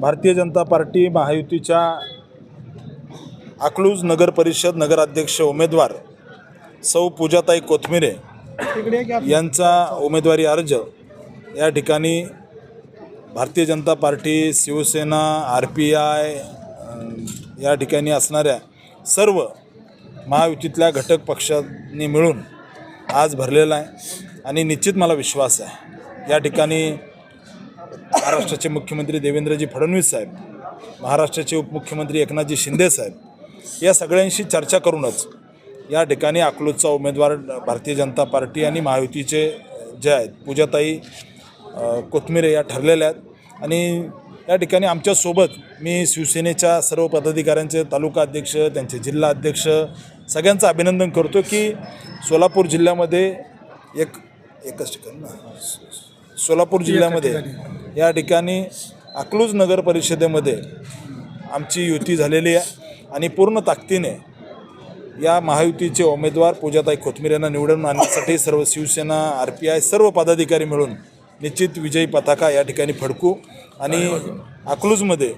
भारतीय जनता पार्टी महायुतीच्या अकलूज नगर परिषद नगराध्यक्ष उमेदवार सौ पूजाताई कोथमिरे यांचा उमेदवारी अर्ज या ठिकाणी Bharatiya Janata party Shivsena R P I या ठिकाणी असणाऱ्या सर्व महायुतीतल्या घटक पक्षांनी मिळून आज भरलेला आहे आणि निश्चित मला विश्वास आहे. या ठिकाणी महाराष्ट्राचे मुख्यमंत्री देवेंद्रजी फडणवीस साहेब महाराष्ट्राचे उपमुख्यमंत्री एकनाथजी शिंदे साहेब या सगळ्यांशी चर्चा करूनच या ठिकाणी अकलूजचा उमेदवार भारतीय जनता पार्टी आणि महायुतीचे जे आहेत पूजाताई कोथमिरे या ठरलेल्या आहेत. आणि या ठिकाणी आमच्यासोबत मी शिवसेनेच्या सर्व पदाधिकाऱ्यांचे तालुका अध्यक्ष त्यांचे जिल्हा अध्यक्ष सगळ्यांचं अभिनंदन करतो की सोलापूर जिल्ह्यामध्ये एक एकच ठिकाण ना? सोलापूर जिल्ह्यामध्ये या ठिकाणी अकलूज नगर परिषदेमध्ये आमची युती झालेली आहे आणि पूर्ण ताकदीने या महायुतीचे उमेदवार पूजाताई कोथमीर यांना निवडून आणण्यासाठी सर्व शिवसेना आर पी आय सर्व पदाधिकारी मिळून निश्चित विजयी पताका या ठिकाणी फडकू आणि अकलूजमध्ये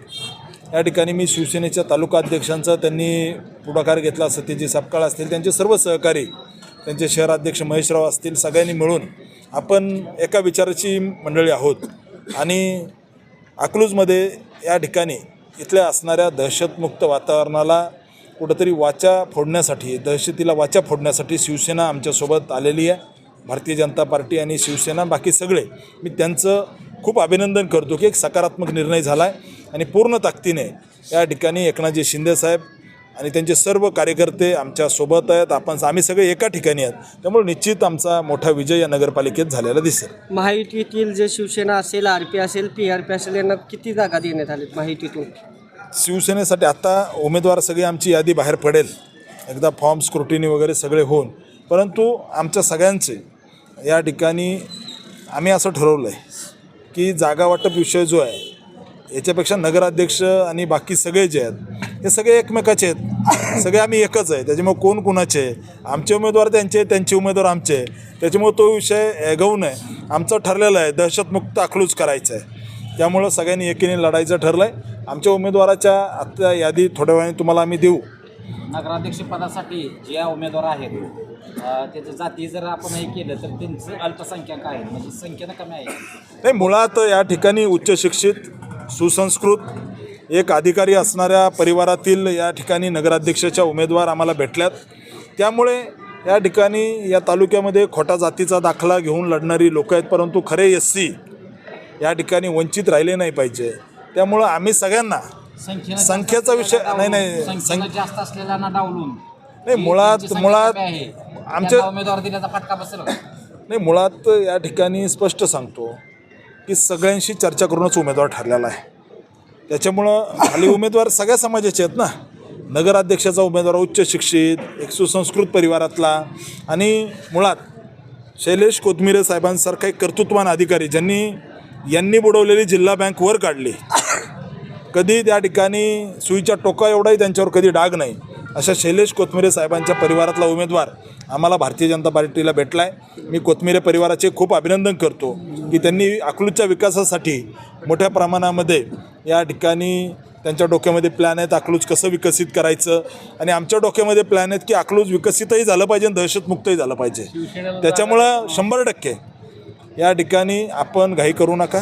या ठिकाणी मी शिवसेनेच्या तालुका अध्यक्षांचा त्यांनी पुढाकार घेतला सत्यजी सपकाळ असतील त्यांचे सर्व सहकारी त्यांचे शहराध्यक्ष महेशराव असतील सगळ्यांनी मिळून आपण एका विचाराची मंडळी आहोत. आणि अकलूजमध्ये या ठिकाणी इथल्या असणाऱ्या दहशतमुक्त वातावरणाला कुठंतरी वाचा फोडण्यासाठी दहशतीला वाचा फोडण्यासाठी शिवसेना आमच्यासोबत आलेली आहे. भारतीय जनता पार्टी आणि शिवसेना बाकी सगळे. मी त्यांचं खूप अभिनंदन करतो की एक सकारात्मक निर्णय झाला आहे आणि पूर्ण ताकदीने या ठिकाणी एकनाथजी शिंदेसाहेब आणि त्यांचे सर्व कार्यकर्ते आमच्यासोबत आहेत. आपण आम्ही सगळे एका ठिकाणी आहेत. त्यामुळे निश्चित आमचा मोठा विजय या नगरपालिकेत झालेला दिसेल. महायुतीतील जे शिवसेना असेल आर पी असेल पी आर पी असेल यांना किती जागा देण्यात आलीत महायुतीतून? शिवसेनेसाठी आता उमेदवार सगळी आमची यादी बाहेर पडेल. एकदा फॉर्म स्क्रुटिनी वगैरे सगळे होऊन. परंतु आमच्या सगळ्यांचे या ठिकाणी आम्ही असं ठरवलं आहे की जागा वाटप विषय जो आहे याच्यापेक्षा नगराध्यक्ष आणि बाकी सगळे जे आहेत हे सगळे एकमेकाचे आहेत. सगळे आम्ही एकच आहे. त्याच्यामुळे कोण कुणाचे आहे? आमचे उमेदवार त्यांचे त्यांचे उमेदवार आमचे त्याच्यामुळे तो विषय एगवू नये आमचं ठरलेलं आहे. दहशतमुक्त अकलूज करायचं आहे. त्यामुळं सगळ्यांनी एकीने लढायचं ठरलं आहे आमच्या उमेदवाराच्या आता यादी थोड्या वेळाने तुम्हाला आम्ही देऊ. नगराध्यक्षपदासाठी जे उमेदवार आहेत अ, त्याच्या जाती जर आपण हे केलं तर त्यांचं अल्पसंख्याक आहेत म्हणजे संख्येनं कमी आहे. नाही मुळात या ठिकाणी उच्च शिक्षित सुसंस्कृत एक अधिकारी असणाऱ्या परिवारातील या ठिकाणी नगराध्यक्षाच्या उमेदवार आम्हाला भेटल्यात त्यामुळे या ठिकाणी या तालुक्यामध्ये खोटा जातीचा दाखला घेऊन लढणारी लोक आहेत परंतु खरे एस सी या ठिकाणी वंचित राहिले नाही पाहिजे त्यामुळं आम्ही सगळ्यांना संख्येचा विषय- नाही, नाही, संख्या- जास्त असलेल्यांना डावलून नाही, मुळात- मुळात. आमच्या- उमेदवार दिल्याचा फटका बसेल? नाही मुळात या ठिकाणी स्पष्ट सांगतो की सगळ्यांशी चर्चा करूनच उमेदवार ठरलेला आहे त्याच्यामुळं खाली उमेदवार सगळ्या समाजाचे आहेत ना. नगराध्यक्षाचा उमेदवार उच्च शिक्षित एक सुसंस्कृत परिवारातला आणि मुळात शैलेश कोथमिरे साहेबांसारखा एक कर्तृत्वान अधिकारी ज्यांनी यांनी बुडवलेली जिल्हा बँक वर काढली. कधी त्या ठिकाणी सुईच्या टोका एवढाही त्यांच्यावर कधी डाग नाही. अशा शैलेश कोथमिरे साहेबांच्या परिवारातला उमेदवार आम्हाला भारतीय जनता पार्टीला भेटला आहे मी कोथमिरे परिवाराचे खूप अभिनंदन करतो की त्यांनी अकलूजच्या विकासासाठी मोठ्या प्रमाणामध्ये या ठिकाणी त्यांच्या डोक्यामध्ये प्लॅन आहेत अकलूज कसं विकसित करायचं आणि आमच्या डोक्यामध्ये प्लॅन आहेत की अकलूज विकसितही झालं पाहिजे आणि दहशतमुक्तही झालं पाहिजे. त्याच्यामुळं शंभर टक्के या ठिकाणी आपण घाई करू नका.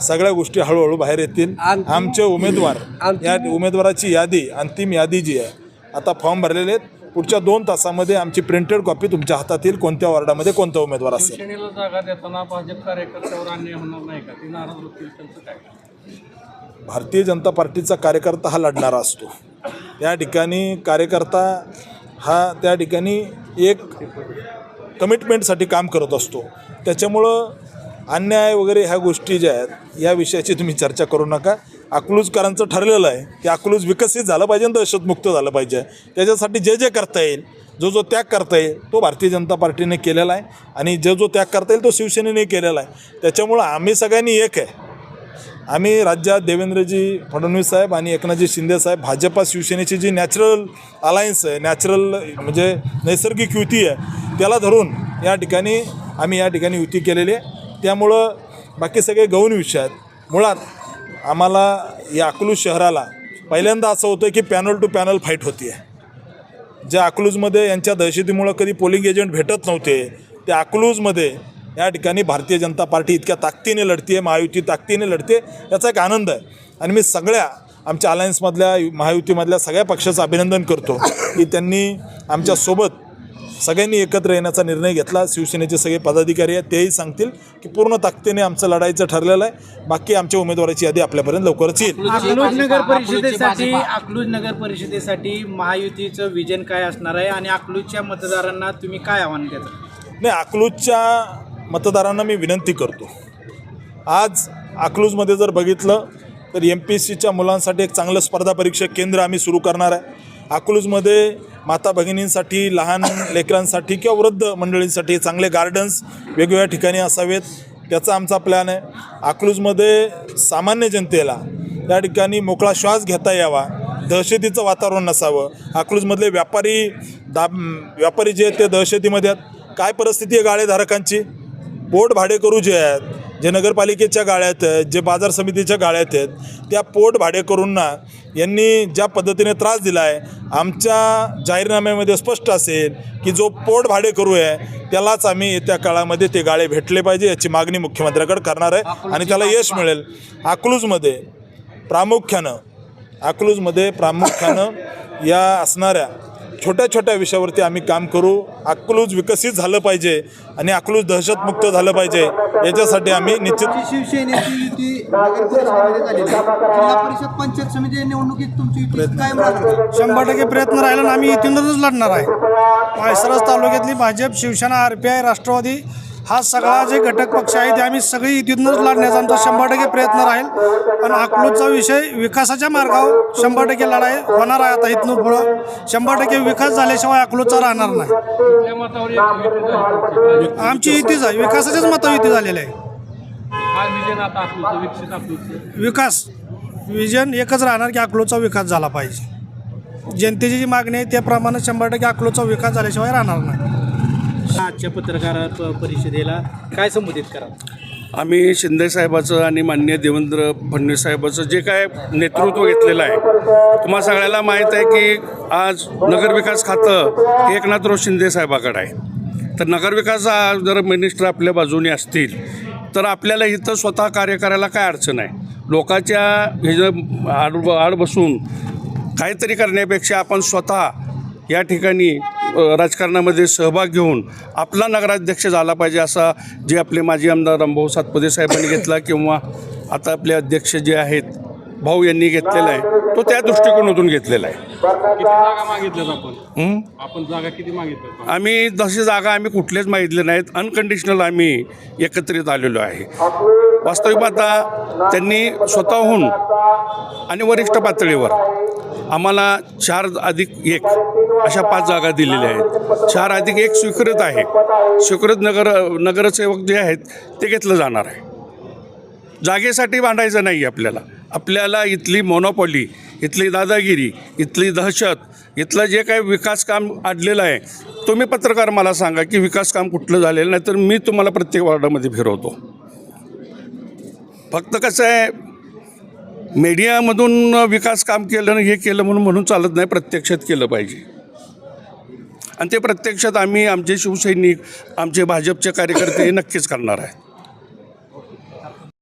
सगळ्या गोष्टी हळूहळू बाहेर येतील. आमचे उमेदवार या उमेदवाराची यादी अंतिम यादी जी आहे आता फॉर्म भरलेले आहेत. पुढच्या दोन तासामध्ये आमची प्रिंटेड कॉपी तुमच्या हातात येईल. कोणत्या वॉर्डामध्ये कोणता उमेदवार असेल? शिवसेनेला जागा देताना भाजप कार्यकर्त्यावर अन्याय होणार नाही का? ती नाराज होतील त्यांचं काय? भारतीय जनता पार्टीचा कार्यकर्ता हा लढणारा असतो. या ठिकाणी कार्यकर्ता हा त्या ठिकाणी एक कमिटमेंटसाठी काम करत असतो. त्याच्यामुळं अन्याय वगैरे ह्या गोष्टी ज्या आहेत या विषयाची तुम्ही चर्चा करू नका. अकलूजकरांचं ठरलेलं आहे की अकलूज विकसित झालं पाहिजे आणि दहशतमुक्त झालं पाहिजे. त्याच्यासाठी जे जे करता येईल जो जो त्याग करता येईल तो भारतीय जनता पार्टीने केलेला आहे आणि जो जो त्याग करता येईल तो शिवसेनेने केलेला आहे. त्याच्यामुळं आम्ही सगळ्यांनी एक आहे. आम्ही राज्यात देवेंद्रजी फडणवीस साहेब आणि एकनाथजी शिंदे साहेब भाजपा शिवसेनेची जी नॅचरल अलायन्स आहे नॅचरल म्हणजे नैसर्गिक युती आहे त्याला धरून या ठिकाणी आम्ही या ठिकाणी युती केलेली आहे. त्यामुळं बाकी सगळे गौण विषय आहेत. मुळात आम्हाला या अकलूज शहराला पहिल्यांदा असं होतं की पॅनल टू पॅनल फाईट होती आहे ज्या अकलूजमध्ये यांच्या दहशतीमुळं कधी पोलिंग एजंट भेटत नव्हते त्या अकलूजमध्ये या ठिकाणी भारतीय जनता पार्टी इतक्या ताकदीने लढते आहे महायुती ताकदीने लढते याचा एक आनंद आहे. आणि मी सगळ्या आमच्या अलायन्समधल्या महायुतीमधल्या सगळ्या पक्षाचं अभिनंदन करतो की त्यांनी आमच्यासोबत सगळ्यांनी एकत्र येण्याचा निर्णय घेतला. शिवसेनेचे सगळे पदाधिकारी आहेत तेही सांगतील की पूर्ण ताकदीने आमचं लढायचं ठरलेलं आहे. बाकी आमच्या उमेदवाराची यादी आपल्यापर्यंत लवकरच येईल. अकलूज नगर परिषदेसाठी. अकलूज नगर परिषदेसाठी महायुतीचं विजन काय असणार आहे आणि अकलूजच्या मतदारांना तुम्ही काय आव्हान द्यायचं नाही अकलूजच्या मतदारांना मी विनंती करतो. आज अकलूजमध्ये जर बघितलं तर एम पी एस सीच्या मुलांसाठी एक चांगलं स्पर्धा परीक्षा केंद्र आम्ही सुरू करणार आहे. अकलूजमध्ये माता भगिनींसाठी लहान लेकरांसाठी किंवा वृद्ध मंडळींसाठी चांगले गार्डन्स वेगवेगळ्या ठिकाणी असावेत. त्याचा आमचा प्लॅन आहे. अकलूजमध्ये सामान्य जनतेला त्या ठिकाणी मोकळा श्वास घेता यावा. दहशतीचं वातावरण नसावं. अकलूजमधले व्यापारी दाब व्यापारी जे आहेत ते दहशतीमध्ये आहेत. काय परिस्थिती आहे गाळेधारकांची? बोट भाडेकरू जे आहेत जे नगरपालिकेच्या गाळ्यात आहेत जे बाजार समितीच्या गाळ्यात आहेत त्या पोट भाडेकरूंना यांनी ज्या पद्धतीने त्रास दिला आहे आमच्या जाहीरनाम्यामध्ये स्पष्ट असेल की जो पोट भाडेकरू आहे त्यालाच आम्ही येत्या काळामध्ये ते गाळे भेटले पाहिजे याची मागणी मुख्यमंत्र्याकडे करणार आहे आणि त्याला यश मिळेल. अकलूजमध्ये प्रामुख्यानं अकलूजमध्ये प्रामुख्यानं या असणाऱ्या छोट्या छोट्या विषयावरती आम्ही काम करू. अकलूज विकसित झालं पाहिजे आणि अकलूज दहशतमुक्त झालं पाहिजे याच्यासाठी आम्ही निश्चित शिवसेनेची युती नगर परिषदेमध्ये झालेली आहे. जिल्हा परिषद पंचायत समिती निवडणुकीत तुमची युती कायम राहणार आहे. शंभर टक्के प्रयत्न राहिला आणि आम्ही इथूनच लढणार आहे. माळसरस तालुक्यातली Bhajap Shivsena R P I Rashtravadi हा सगळा जे घटक पक्ष आहे ते आम्ही सगळी इथूनच लढण्याचा आमचा शंभर टक्के प्रयत्न राहील. आणि अकलूजचा विषय विकासाच्या मार्गावर शंभर टक्के लढाई होणार आहे आता इथून पुढं. शंभर टक्के विकास झाल्याशिवाय अकलूजचा राहणार नाही. युती झाली आमची युतीच आहे. विकासाच्याच मतावर युती झालेली आहे. विकास. विजन एकच राहणार की अकलूजचा विकास झाला पाहिजे. जनतेची जी मागणी आहे त्याप्रमाणे शंभर टक्के अकलूजचा विकास झाल्याशिवाय राहणार नाही. आजच्या पत्रकार प- परिषदेला काय संबोधित करा आम्ही शिंदे साहेबाचं आणि मान्य देवेंद्र फडणवीस साहेबाचं जे काय नेतृत्व घेतलेलं आहे तुम्हाला सगळ्याला माहीत आहे की आज नगरविकास खातं एकनाथराव शिंदेसाहेबाकडे आहे. तर नगरविकास हा जर मिनिस्टर आपल्या बाजूने असतील तर आपल्याला इथं स्वतः कार्य करायला काय अडचण आहे? लोकांच्या हे आड आड बसून काहीतरी करण्यापेक्षा आपण स्वतः या ठिकाणी राजकारणामध्ये सहभाग घेऊन आपला नगराध्यक्ष झाला पाहिजे असा जे आपले माजी आमदार रामभाऊ सातपुते साहेबांनी घेतला किंवा आता आपले अध्यक्ष जे आहेत भाऊ यांनी घेतलेला आहे तो त्या दृष्टिकोनातून घेतलेला आहे. किती जागा मागितल्यात आपण? आपण जागा किती मागितल्यात आम्ही तशी जागा आम्ही कुठलेच मागितले नाहीत अनकंडिशनल आम्ही एकत्रित आलेलो आहे. वास्तविक पाहता त्यांनी स्वतःहून आणि वरिष्ठ पातळीवर आम्हाला चार अधिक एक अशा पाच जागा दिलेल्या आहेत. चार अधिक एक स्वीकृत आहे. स्वीकृत नगर नगरसेवक जे आहेत ते घेतलं जाणार आहे. जागेसाठी भांडायचं नाही आपल्याला. आपल्याला इथली मोनोपॉली इथली दादागिरी इथली दहशत इथलं जे काही विकास काम अडलेलं आहे तुम्ही पत्रकार मला सांगा की विकास काम कुठलं झालेलं नाही तर मी तुम्हाला प्रत्येक वॉर्डामध्ये फिरवतो. फक्त कसं आहे मीडियामधून विकास काम केलं आणि हे केलं म्हणून म्हणून चालत नाही प्रत्यक्षात केलं पाहिजे. आणि ते प्रत्यक्षात आम्ही आमचे शिवसैनिक आमचे भाजपचे कार्यकर्ते हे नक्कीच करणार आहेत.